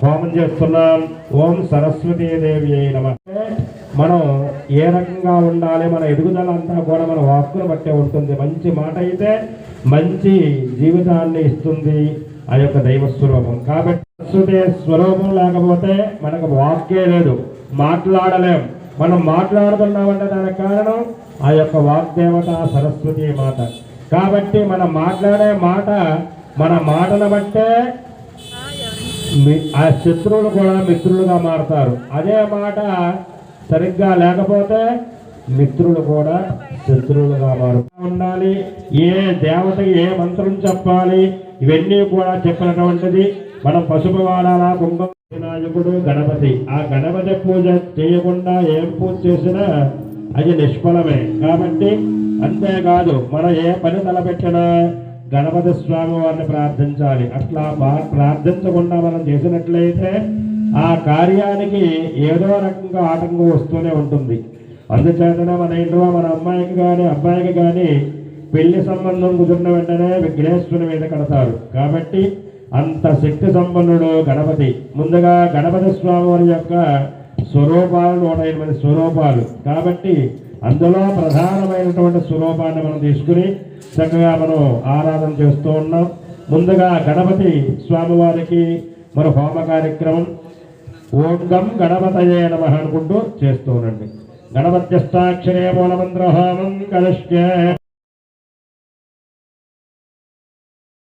హోమం చేస్తున్నాం. ఓం సరస్వతీ దేవి అయి నమ. మనం ఏ రకంగా ఉండాలి? మన ఎదుగుదల అంతా కూడా మన వాక్కును బట్టే ఉంటుంది. మంచి మాట అయితే మంచి జీవితాన్ని ఇస్తుంది ఆ యొక్క దైవ స్వరూపం. కాబట్టి సరస్వతి స్వరూపం లేకపోతే మనకు వాక్కే లేదు. మాట్లాడలేం. మనం మాట్లాడుతున్నామంటే దానికి కారణం ఆ యొక్క వాగ్దేవత సరస్వతి మాట. కాబట్టి మనం మాట్లాడే మాట మన మాటను బట్టే ఆ శత్రువులు కూడా మిత్రులుగా మారతారు. అదే మాట సరిగ్గా లేకపోతే మిత్రులు కూడా శత్రువులుగా మారు. ఉండాలి. ఏ దేవతకి ఏ మంత్రం చెప్పాలి? ఇవన్నీ కూడా చెప్పినటువంటిది మనం పసుపు వాడాలా కుంభం వినాయకుడు గణపతి. ఆ గణపతి పూజ చేయకుండా ఏం పూజ చేసినా అది నిష్ఫలమే. కాబట్టి అంతేకాదు మనం ఏ పని తలపెట్టినా గణపతి స్వామి వారిని ప్రార్థించాలి. అట్లా బా- ప్రార్థించకుండా మనం చేసినట్లయితే ఆ కార్యానికి ఏదో రకంగా ఆటంకం వస్తూనే ఉంటుంది. అందుచేతనే మన ఇంట్లో మన అమ్మాయికి కానీ అబ్బాయికి కానీ పెళ్ళి సంబంధం కుదిరిన వెంటనే విఘ్నేశ్వరుని మీద కడతారు. కాబట్టి అంత శక్తి సంపన్నుడు గణపతి. ముందుగా గణపతి స్వామివారి యొక్క స్వరూపాలు నూట ఎనిమిది స్వరూపాలు. కాబట్టి అందులో ప్రధానమైనటువంటి స్వరూపాన్ని మనం తీసుకుని చక్కగా మనం ఆరాధన చేస్తూ ఉన్నాం. ముందుగా గణపతి స్వామివారికి మన హోమ కార్యక్రమం ఓం గం గణపతయే నమ అనుకుంటూ చేస్తూ ఉండండి. గణపత్యష్టాక్షరే మూలమంత్ర హోమం కలుష్య